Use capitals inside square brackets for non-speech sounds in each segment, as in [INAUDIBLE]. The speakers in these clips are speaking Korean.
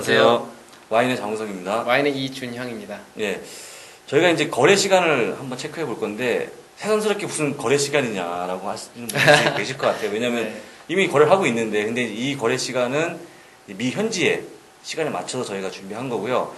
안녕하세요. 와인의 장우성입니다. 와인의 이준형입니다. 예. 저희가 이제 거래 시간을 한번 체크해 볼 건데, 새삼스럽게 무슨 거래 시간이냐라고 하시는 분들이 [LAUGHS] 계실 것 같아요. 왜냐면 네. 이미 거래를 하고 있는데, 근데 이 거래 시간은 미 현지의 시간에 맞춰서 저희가 준비한 거고요.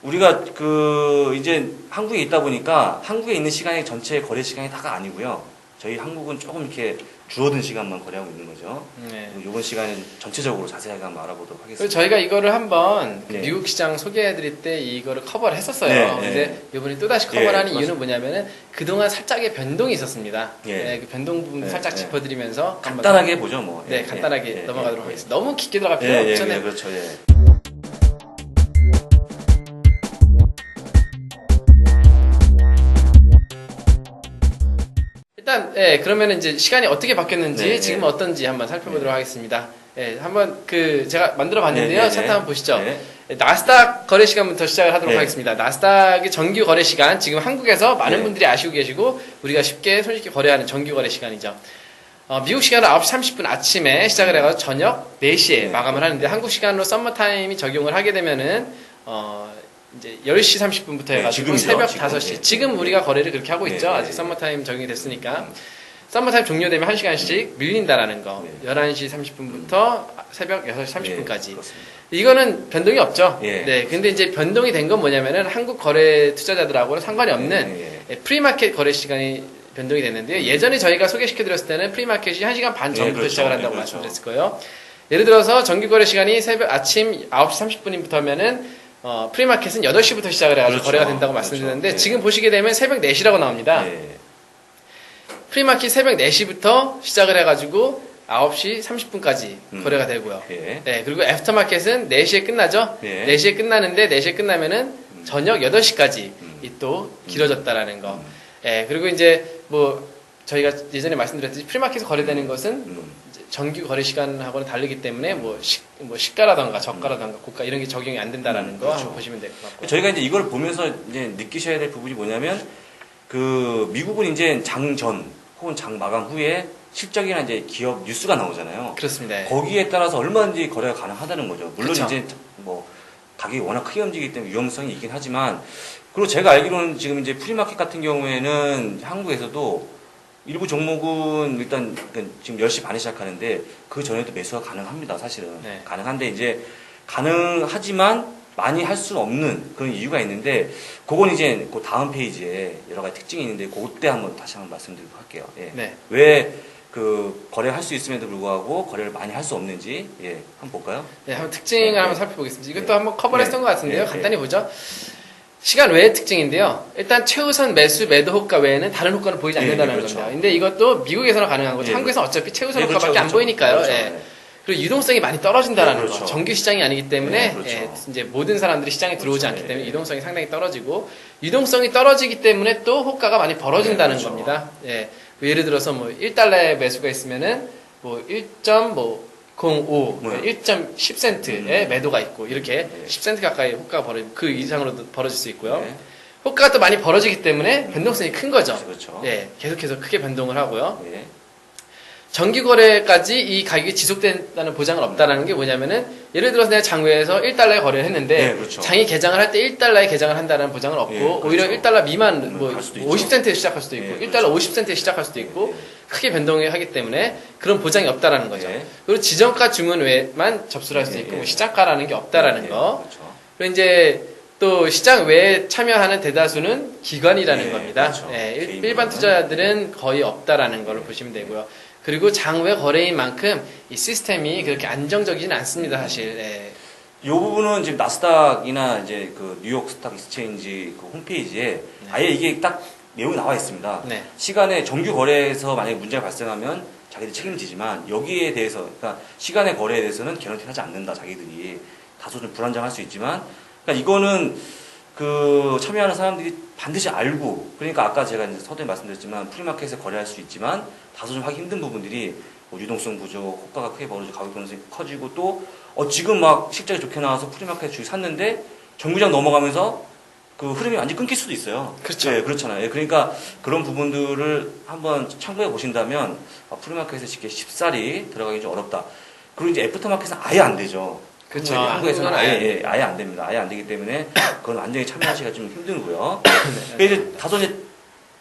우리가 그 이제 한국에 있다 보니까 한국에 있는 시간이 전체 거래 시간이 다가 아니고요. 저희 한국은 조금 이렇게 줄어든 시간만 거래하고 있는 거죠. 네. 이번 시간은 전체적으로 자세하게 한번 알아보도록 하겠습니다. 저희가 이거를 한번 그 네. 미국 시장 소개해드릴 때 이거를 커버를 했었어요. 네, 네. 근데 이번에 또다시 예, 커버를 하는. 이유는 뭐냐면은 그동안 살짝의 변동이 있었습니다. 예. 네, 그 변동 부분 네, 살짝 네. 짚어드리면서 간단하게 보죠, 뭐. 네, 예, 간단하게 넘어가도록 예, 하겠습니다. 너무 깊게 들어갈 필요 네. 그렇죠, 예. 일단 예, 그러면 이제 시간이 어떻게 바뀌었는지 네, 지금 네. 어떤지 한번 살펴보도록 하겠습니다. 예, 한번 그 제가 만들어 봤는데요. 네, 네, 차트 네. 한번 보시죠. 네. 예, 나스닥 거래 시간부터 시작을 하도록 네. 하겠습니다. 나스닥의 정규 거래 시간 지금 한국에서 많은 네. 분들이 아시고 계시고 우리가 쉽게 손쉽게 거래하는 정규 거래 시간이죠. 어, 미국 시간으로 9시 30분 아침에 시작을 해가지고 저녁 4시에 네. 마감을 하는데 한국 시간으로 썸머 타임이 적용을 하게 되면은 어, 이제 10시 30분부터 네, 해가지고 지금이죠, 새벽 지금. 5시. 네. 지금 우리가 거래를 그렇게 하고 네, 있죠. 네, 아직 네. 썸머 타임 적용이 됐으니까. 썸머 타임 종료되면 1시간씩 밀린다라는 거. 네. 11시 30분부터 새벽 6시 30분까지. 예, 그렇습니다. 이거는 변동이 없죠. 예. 네. 근데 이제 변동이 된 건 뭐냐면은 한국 거래 투자자들하고는 상관이 없는 예, 예. 예, 프리마켓 거래 시간이 변동이 됐는데요. 예전에 저희가 소개시켜 드렸을 때는 프리마켓이 1시간 반 예, 전부터 그렇죠. 시작을 한다고 예, 그렇죠. 말씀드렸을 거예요. 예를 들어서 정규 거래 시간이 새벽 아침 9시 30분부터면은 어, 프리마켓은 8시부터 시작을 해가지고 그렇죠. 거래가 된다고 그렇죠. 말씀드렸는데 예. 지금 보시게 되면 새벽 4시라고 나옵니다. 예. 프리마켓 새벽 4시부터 시작을 해가지고 9시 30분까지 음. 거래가 되고요. 예. 네, 그리고 애프터마켓은 4시에 끝나죠? 예. 4시에 끝나는데 4시에 끝나면은 저녁 8시까지 음. 이또 길어졌다라는 거. 예, 그리고 이제 뭐 저희가 예전에 말씀드렸듯이 프리마켓에서 거래되는 것은 음. 정규 거래 시간하고는 다르기 때문에 뭐, 시, 뭐 시가라던가 저가라던가 고가 이런 게 적용이 안 된다라는 음, 거 그렇죠. 한번 보시면 될 것 같고. 저희가 이제 이걸 보면서 이제 느끼셔야 될 부분이 뭐냐면 그 미국은 이제 장전 혹은 장 마감 후에 실적이나 이제 기업 뉴스가 나오잖아요. 그렇습니다. 예. 거기에 따라서 얼마든지 거래가 가능하다는 거죠. 물론 그쵸. 이제 뭐 가격이 워낙 크게 움직이기 때문에 위험성이 있긴 하지만 그리고 제가 알기로는 지금 이제 프리마켓 같은 경우에는 한국에서도 일부 종목은 일단 그 지금 10시 반에 시작하는데 그 전에도 매수가 가능합니다, 사실은. 네. 가능한데 이제 가능하지만 많이 할 수 없는 그런 이유가 있는데 그건 이제 그 다음 페이지에 여러 가지 특징이 있는데 그때 한번 다시 한번 말씀드리도록 할게요. 예. 네. 왜그 거래를 할 수 있음에도 불구하고 거래를 많이 할 수 없는지 예 한번 볼까요? 네, 한번 특징을 네, 한번 네. 살펴보겠습니다. 이것도 네. 한번 커버를 네. 했던 것 같은데요. 네, 간단히 보죠. 시간 외의 특징인데요. 일단 최우선 매수 매도 효과 외에는 다른 효과는 보이지 네, 않는다는 그렇죠. 겁니다. 근데 이것도 미국에서는 가능한 거죠. 네, 한국에서는 어차피 최우선 예, 그렇죠, 효과밖에 안 그렇죠. 보이니까요. 그렇죠. 예. 네. 그리고 유동성이 많이 떨어진다라는 네, 그렇죠. 거. 정규 시장이 아니기 때문에 네, 그렇죠. 예, 이제 모든 사람들이 시장에 들어오지 그렇죠. 않기 때문에 네. 유동성이 상당히 떨어지고 유동성이 떨어지기 때문에 또 호가가 많이 벌어진다는 네, 그렇죠. 겁니다. 예. 뭐 예를 들어서 뭐 1달러의 매수가 있으면은 뭐1.05뭐 네. 1.10센트의 매도가 있고 이렇게 네. 10센트 가까이 호가가 벌어 그 이상으로도 벌어질 수 있고요. 네. 호가가 또 많이 벌어지기 때문에 변동성이 큰 거죠. 그렇죠. 예, 계속해서 크게 변동을 하고요. 예. 정기 거래까지 이 가격이 지속된다는 보장은 없다라는 게 뭐냐면은 예를 들어서 내가 장외에서 1달러에 거래를 했는데 네, 그렇죠. 장이 개장을 할 때 1달러에 개장을 한다는 보장은 없고 예, 그렇죠. 오히려 1달러 미만 음, 뭐갈 수도 있죠. 50센트에 시작할 수도 있고 예, 1달러 그렇죠. 50센트에 시작할 수도 있고 예. 크게 변동을 하기 때문에 그런 보장이 없다라는 거죠. 예. 그리고 지정가 주문 외에만 접수를 할수 예, 있고 예. 뭐 시장가라는 게 없다라는 예, 거. 그렇죠. 그리고 이제 또 시장 외에 참여하는 대다수는 기관이라는 예, 겁니다. 그렇죠. 예, 일- 기관은. 투자자들은 거의 없다라는 걸로 보시면 되고요. 그리고 장외 거래인 만큼 이 시스템이 그렇게 안정적이진 않습니다, 사실. 예. 이 부분은 지금 나스닥이나 이제 그 뉴욕 스탁 익스체인지 그 홈페이지에 아예 이게 딱 내용이 나와 있습니다. 네. 시간에 정규 거래에서 만약에 문제가 발생하면 자기들 책임지지만 여기에 대해서 그러니까 시간의 거래에 대해서는 개런티를 하지 않는다 자기들이 다소 좀 불안정할 수 있지만 그러니까 이거는 그 참여하는 사람들이 반드시 알고 그러니까 아까 제가 이제 서두에 말씀드렸지만 프리마켓에서 거래할 수 있지만 다소 좀 하기 힘든 부분들이 뭐 유동성 부족, 호가가 크게 벌어지고 가격 변동성이 커지고 또 어, 지금 막 실적이 좋게 나와서 프리마켓 주식 샀는데 정규장 넘어가면서 그 흐름이 완전히 끊길 수도 있어요. 그렇죠. 네, 그렇잖아요. 예, 그러니까 그런 부분들을 한번 참고해 보신다면 아, 프리마켓에 쉽게 쉽사리 들어가기 좀 어렵다. 그리고 이제 애프터마켓은 아예 안 되죠. 한국에- 한국에서는 한국은 아예 아예 예, 아예 안 됩니다. 아예 안 되기 때문에 그건 완전히 참여하기가 좀 힘들고요. 네. 이제 다소 이제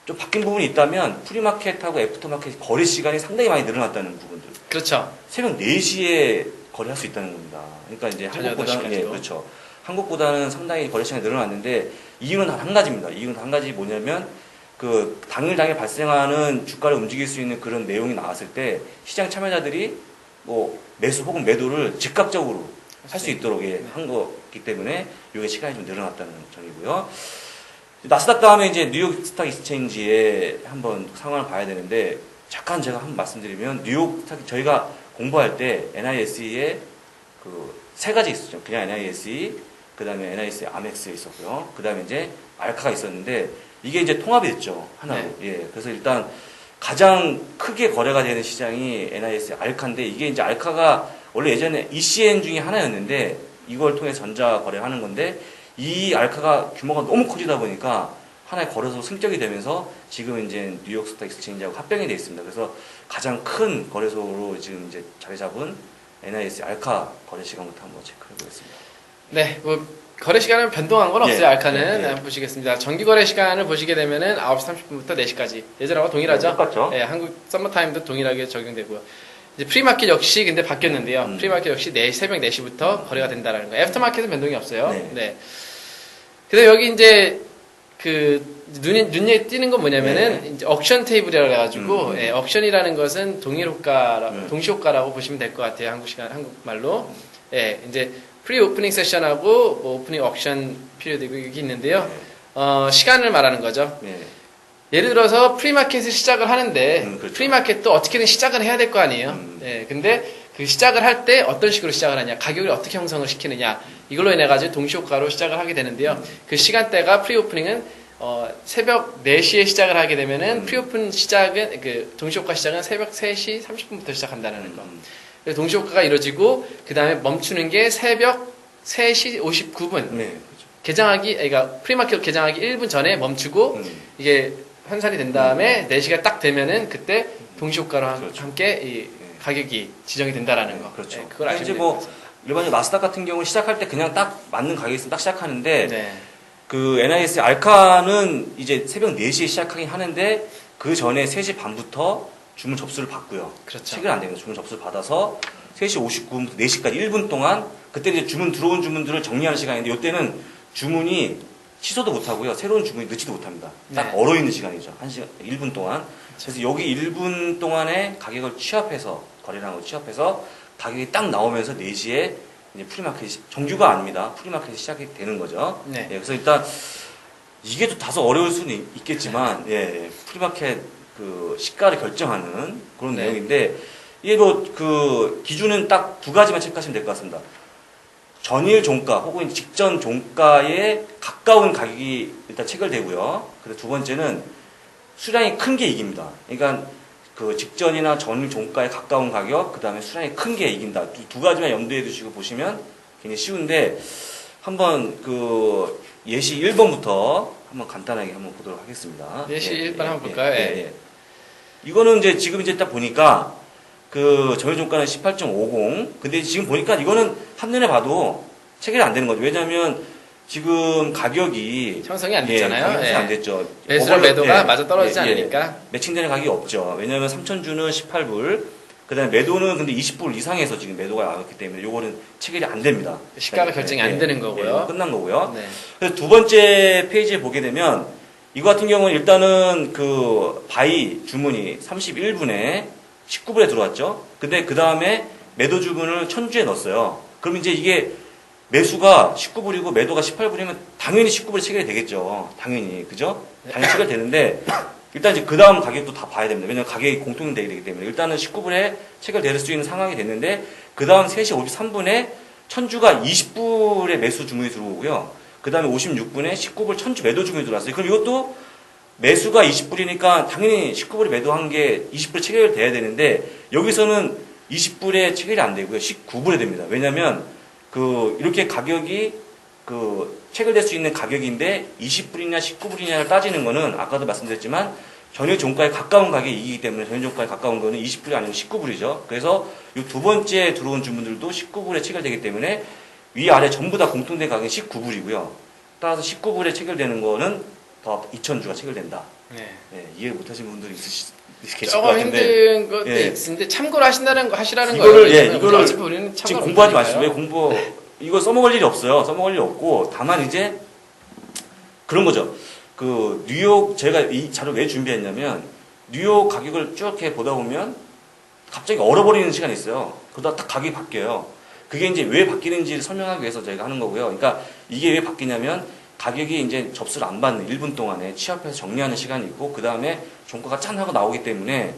좀 바뀐 부분이 있다면 프리마켓하고 애프터마켓 거래 시간이 상당히 많이 늘어났다는 부분들. 그렇죠. 새벽 4시에 거래할 수 있다는 겁니다. 그러니까 이제 한국보다는 8시까지도. 예, 그렇죠. 한국보다는 상당히 거래 시간이 늘어났는데 이유는 단한 가지입니다. 이유는 단한 가지 뭐냐면 그 당일 당일 발생하는 주가를 움직일 수 있는 그런 내용이 나왔을 때 시장 참여자들이 뭐 매수 혹은 매도를 즉각적으로 할 수 있도록 예, 한 거기 때문에 이게 시간이 좀 늘어났다는 점이고요. 나스닥 다음에 이제 뉴욕 스탁 익스체인지에 한번 상황을 봐야 되는데 잠깐 제가 한번 말씀드리면 뉴욕 스탁 저희가 공부할 때 NISE에 그세 가지 있었죠. 그냥 NISE, 그 다음에 NISE 아멕스 있었고요. 그 다음에 이제 알카가 있었는데 이게 이제 통합이 됐죠. 하나로. 예. 그래서 일단 가장 크게 거래가 되는 시장이 NIS 알카인데 이게 이제 알카가 원래 예전에 ECN 중에 하나였는데 이걸 통해 전자 거래를 하는 건데 이 알카가 규모가 너무 커지다 보니까 하나의 거래소 승격이 되면서 지금 이제 뉴욕 스탁 익스체인지하고 합병이 돼 있습니다. 그래서 가장 큰 거래소로 지금 이제 자리 잡은 NIS 알카 거래 시간부터 한번 체크해 보겠습니다. 네, 뭐 거래 시간은 변동한 건 없어요. 예, 알카는 예, 예. 한번 보시겠습니다. 정기 거래 시간을 보시게 되면은 9시 30분부터 4시까지 예전하고 동일하죠? 똑같죠? 예, 한국 서머 타임도 동일하게 적용되고요. 이제 프리마켓 역시 근데 바뀌었는데요. 음. 프리마켓 역시 4시, 새벽 4시부터 거래가 된다라는 거예요. 애프터마켓은 변동이 없어요. 네. 네. 그래서 여기 이제 그 눈에 눈에 띄는 건 뭐냐면은 이제 옥션 테이블이라고 해가지고 음. 예, 옥션이라는 것은 동일 효과, 음. 동시 효과라고 보시면 될 것 같아요. 한국 시간 한국말로. 예, 이제 프리 오프닝 세션하고 뭐 오프닝 옥션 피리어드 이게 있는데요. 어, 시간을 말하는 거죠. 네. 예를 들어서 프리마켓을 시작을 하는데 음, 그렇죠. 프리마켓도 어떻게는 시작을 해야 될 거 아니에요. 음. 예, 근데 그 시작을 할 때 어떤 식으로 시작을 하냐, 가격을 어떻게 형성을 시키느냐 이걸로 인해 가지고 동시 효과로 시작을 하게 되는데요. 음. 그 시간대가 프리오프닝은 어, 새벽 4시에 시작을 하게 되면은 음. 프리오픈 시작은 그 동시 효과 시작은 새벽 3시 30분부터 시작한다는 거. 음, 그래서 동시 효과가 이루어지고 그 다음에 멈추는 게 새벽 3시 59분. 네. 개장하기, 그러니까 프리마켓 개장하기 1분 전에 멈추고 그렇죠. 음. 이게 환산이 된 다음에 4시가 딱 되면은 그때 동시 효과로 함- 그렇죠. 함께 이 네. 가격이 지정이 된다라는 거. 그렇죠. 네, 그걸 됩니다. 뭐 일반적으로 나스닥 같은 경우는 시작할 때 그냥 딱 맞는 가격이 있으면 딱 시작하는데 네. 그 NIS 알카는 이제 새벽 4시에 시작하긴 하는데 그 전에 3시 반부터 주문 접수를 받고요. 그렇죠. 체결 안 됩니다. 주문 접수를 받아서 3시 59분부터 4시까지 1분 동안 그때 이제 주문 들어온 주문들을 정리하는 시간인데 이때는 주문이 취소도 못 하고요. 새로운 주문이 넣지도 못합니다. 딱 네. 얼어 있는 시간이죠. 1시간 1분 동안. 그래서 여기 1분 동안에 가격을 취합해서 거래량을 취합해서 가격이 딱 나오면서 4시에 이제 프리마켓이 정규가 아닙니다. 프리마켓이 시작이 되는 거죠. 네. 예, 그래서 일단 이게 좀 다소 어려울 수는 있- 있겠지만 [LAUGHS] 예, 프리마켓 그 시가를 결정하는 그런 네. 내용인데 이게 뭐 그 기준은 딱 두 가지만 체크하시면 될 것 같습니다. 전일 종가 혹은 직전 종가에 가까운 가격이 일단 체결되고요. 그리고 두 번째는 수량이 큰 게 이깁니다. 그러니까 그 직전이나 전일 종가에 가까운 가격, 그 다음에 수량이 큰 게 이긴다. 두, 두 가지만 염두에 두시고 보시면 굉장히 쉬운데 한번 그 예시 1번부터 한번 간단하게 한번 보도록 하겠습니다. 예시 예, 1번 예, 한번 볼까요? 예, 예. 예. 이거는 이제 지금 이제 딱 보니까 그 전일 종가는 18.50. 근데 지금 보니까 이거는 한눈에 봐도 체결이 안 되는 거죠. 왜냐하면 지금 가격이 형성이 안 예, 됐잖아요. 가격이 형성이 예. 안 됐죠. 매수랑 매도가 예, 마저 떨어지지 예, 예. 않으니까. 매칭되는 가격이 없죠. 왜냐하면 3천주는 18불, 그다음에 매도는 근데 20불 이상에서 지금 매도가 나왔기 때문에 요거는 체결이 안 됩니다. 시가가 결정이 안 되는 거고요. 예, 끝난 거고요. 네. 그래서 두 번째 페이지에 보게 되면 이거 같은 경우는 일단은 그 바이 주문이 31분에 19불에 들어왔죠. 근데 그 다음에 매도 주문을 천주에 넣었어요. 그럼 이제 이게 매수가 19불이고 매도가 18불이면 당연히 19불에 체결이 되겠죠. 당연히. 그죠? 당연히 체결되는데 일단 이제 그 다음 가격도 다 봐야 됩니다. 왜냐면 가격이 공통되게 되기 때문에. 일단은 19불에 체결될 수 있는 상황이 됐는데 그 다음 3시 53분에 천주가 20불에 매수 주문이 들어오고요. 그 다음에 56분에 19불 천주 매도 주문이 들어왔어요. 그럼 이것도 매수가 20불이니까 당연히 19불에 매도한 게 20불에 체결 돼야 되는데 여기서는 20불에 체결이 안 되고요. 19불에 됩니다. 왜냐면 그 이렇게 가격이 그 체결될 수 있는 가격인데 20불이냐 19불이냐를 따지는 거는 아까도 말씀드렸지만 전일 종가에 가까운 가격이기 때문에 전일 종가에 가까운 거는 20불이 아니고 19불이죠. 그래서 이 두 번째 들어온 주문들도 19불에 체결되기 때문에 위 아래 전부 다 공통된 가격이 19불이고요. 따라서 19불에 체결되는 거는 더 2,000주가 체결된다. 네. 예, 이해 못하신 분들이 있으시, 계실 것 조금 같은데 힘든 것도 예. 있는데 참고로 하신다는 거 하시라는 이거를- 거예요. 예, 왜냐면 이거를 어차피 우리는 지금 참고로 공부하지. 마시고 왜 공부 이거 써먹을 일이 없어요. 써먹을 일이 없고 다만 이제 그런 거죠. 그 뉴욕 제가 이 자료 왜 준비했냐면 뉴욕 가격을 쭉 이렇게 보다 보면 갑자기 얼어버리는 시간이 있어요. 그러다 딱 가격이 바뀌어요. 그게 이제 왜 바뀌는지를 설명하기 위해서 저희가 하는 거고요. 그러니까 이게 왜 바뀌냐면 가격이 이제 접수를 안 받는 1분 동안에 취합해서 정리하는 시간이 있고 그 다음에 종가가 짠 하고 나오기 때문에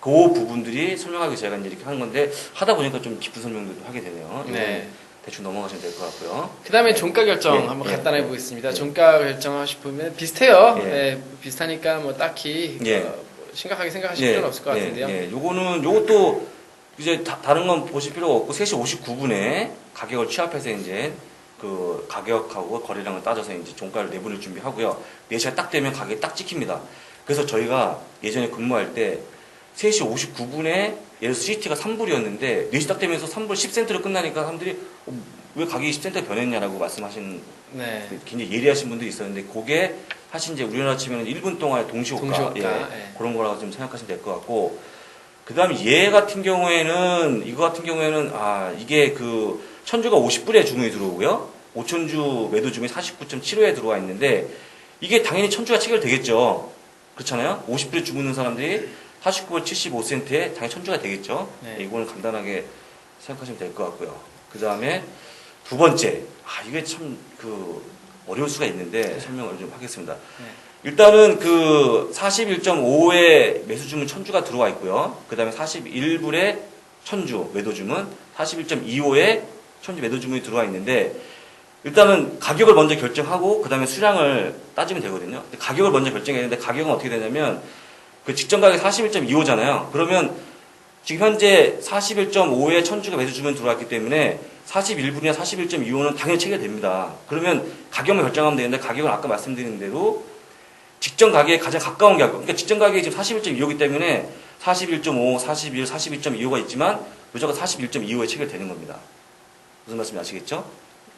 그 부분들이 설명하기 제가 이제 이렇게 하는 건데 하다 보니까 좀 깊은 설명도 하게 되네요. 네. 대충 넘어가시면 될 것 같고요. 그 다음에 종가 결정 예, 한번 예, 간단하게 예. 보겠습니다. 예. 종가 결정하시면 비슷해요. 예. 예, 비슷하니까 뭐 딱히 예. 어, 뭐 심각하게 생각하실 필요는 없을 것 같은데요. 예, 예. 요거는 요것도 이제 다, 다른 건 보실 필요가 없고 3시 59분에 가격을 취합해서 이제 그 가격하고 거래량을 따져서 이제 종가를 내보낼 준비하고요. 4시가 딱 되면 가격이 딱 찍힙니다. 그래서 저희가 예전에 근무할 때 3시 59분에 예를 들어서 CT가 3불이었는데 4시 딱 되면서 3불 10센트로 끝나니까 사람들이 어, 왜 가격이 10센트 변했냐라고 말씀하신 네. 굉장히 예리하신 분들이 있었는데 그게 사실 이제 우리나라 치면 1분 동안의 동시호가, 동시호가, 예, 예. 그런 거라고 좀 생각하시면 될 것 같고 그 다음에 얘 같은 경우에는 이거 같은 경우에는 아 이게 그 천주가 50불에 주문이 들어오고요 5천주 매도 주문이 49.75에 들어와 있는데 이게 당연히 천주가 체결되겠죠 그렇잖아요 50불에 주문는 사람들이 49불 75센트에 당연히 천주가 되겠죠 네. 이거는 간단하게 생각하시면 될 것 같고요 그 다음에 두 번째, 아, 이게 참, 그, 어려울 수가 있는데, 설명을 좀 하겠습니다. 네. 일단은 그 41.5에 매수 주문 천주가 들어와 있고요. 그 다음에 41불에 천주 매도 주문, 41.25에 천주 매도 주문이 들어와 있는데, 일단은 가격을 먼저 결정하고, 그 다음에 수량을 따지면 되거든요. 가격을 먼저 결정해야 되는데, 가격은 어떻게 되냐면, 그 직전 가격이 41.25잖아요. 그러면 지금 현재 41.5에 천주가 매수 주문 들어왔기 때문에 41분이나 41.25는 당연히 체결됩니다. 그러면 가격만 결정하면 되는데 가격은 아까 말씀드린 대로 직전 가격에 가장 가까운 가격, 그러니까 직전 가격이 지금 41.25이기 때문에 41.5, 41, 42.25가 있지만 무조건 41.25에 체결되는 겁니다. 무슨 말씀인지 아시겠죠?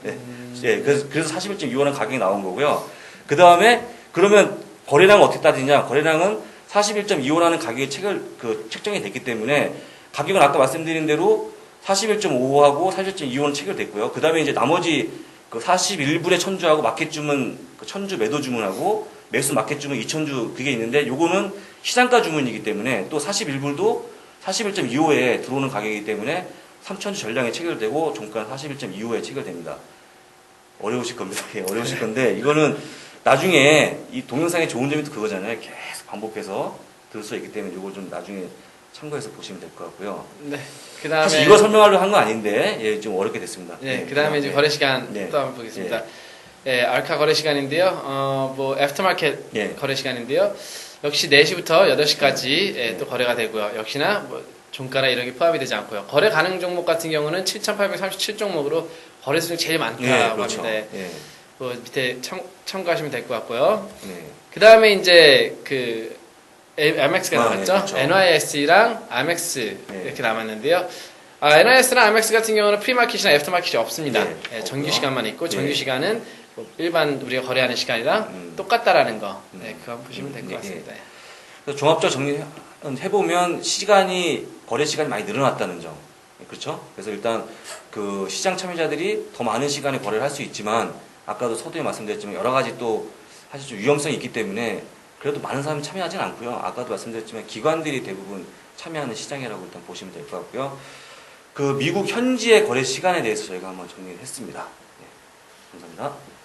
네. 음, 예, 그래서, 그래서 41.25는 가격이 나온 거고요. 그 다음에 그러면 거래량을 어떻게 따지냐? 거래량은 41.25라는 가격이 체결, 그, 책정이 됐기 때문에 가격은 아까 말씀드린 대로 41.5하고 41.25는 체결됐고요. 그 다음에 이제 나머지 그 41불의 천주하고 마켓 주문, 그 천주 매도 주문하고 매수 마켓 주문 2천주 그게 있는데 요거는 시장가 주문이기 때문에 또 41불도 41.25에 들어오는 가격이기 때문에 3천주 전량에 체결되고 종가는 41.25에 체결됩니다. 어려우실 겁니다. [LAUGHS] 예, 어려우실 건데 이거는 나중에 이 동영상의 좋은 점이 또 그거잖아요. 계속 반복해서 들을 수 있기 때문에 이걸 좀 나중에 참고해서 보시면 될 것 같고요. 네. 그다음에 사실 이거 설명하려고 한거 아닌데 예, 좀 어렵게 됐습니다. 네, 예, 그다음에 이제 예. 거래 시간 네. 또 한번 보겠습니다. 예, 알카 거래 시간인데요. 어, 뭐 애프터마켓 예. 거래 시간인데요. 역시 4시부터 8시까지 예, 네. 또 거래가 되고요. 역시나 뭐 종가나 이런 게 포함이 되지 않고요. 거래 가능 종목 같은 경우는 7,837 종목으로 거래 수준이 제일 많다고 예, 그렇죠. 합니다. 예, 뭐 밑에 참, 참고하시면 될 것 같고요. 네. 그 다음에 이제 그 MX가 아, 남았죠. 네, 그렇죠. NYS랑 아멕스 네. 이렇게 남았는데요. 아, NYS랑 아멕스 같은 경우는 프리마켓이나 애프터마켓이 없습니다. 네, 예, 정규. 시간만 있고 정규 네. 시간은 뭐 일반 우리가 거래하는 시간이랑 음. 똑같다라는 거. 음. 네, 그거 한번 보시면 될것 예, 같습니다. 그래서 종합적으로 정리해보면 시간이, 거래 시간이 많이 늘어났다는 점. 그렇죠? 그래서 일단 그 시장 참여자들이 더 많은 시간에 거래를 할 수 있지만 아까도 서두에 말씀드렸지만 여러 가지 또 사실 좀 위험성이 있기 때문에 그래도 많은 사람이 참여하진 않고요. 아까도 말씀드렸지만 기관들이 대부분 참여하는 시장이라고 일단 보시면 될 것 같고요. 그 미국 현지의 거래 시간에 대해서 저희가 한번 정리를 했습니다. 네, 감사합니다.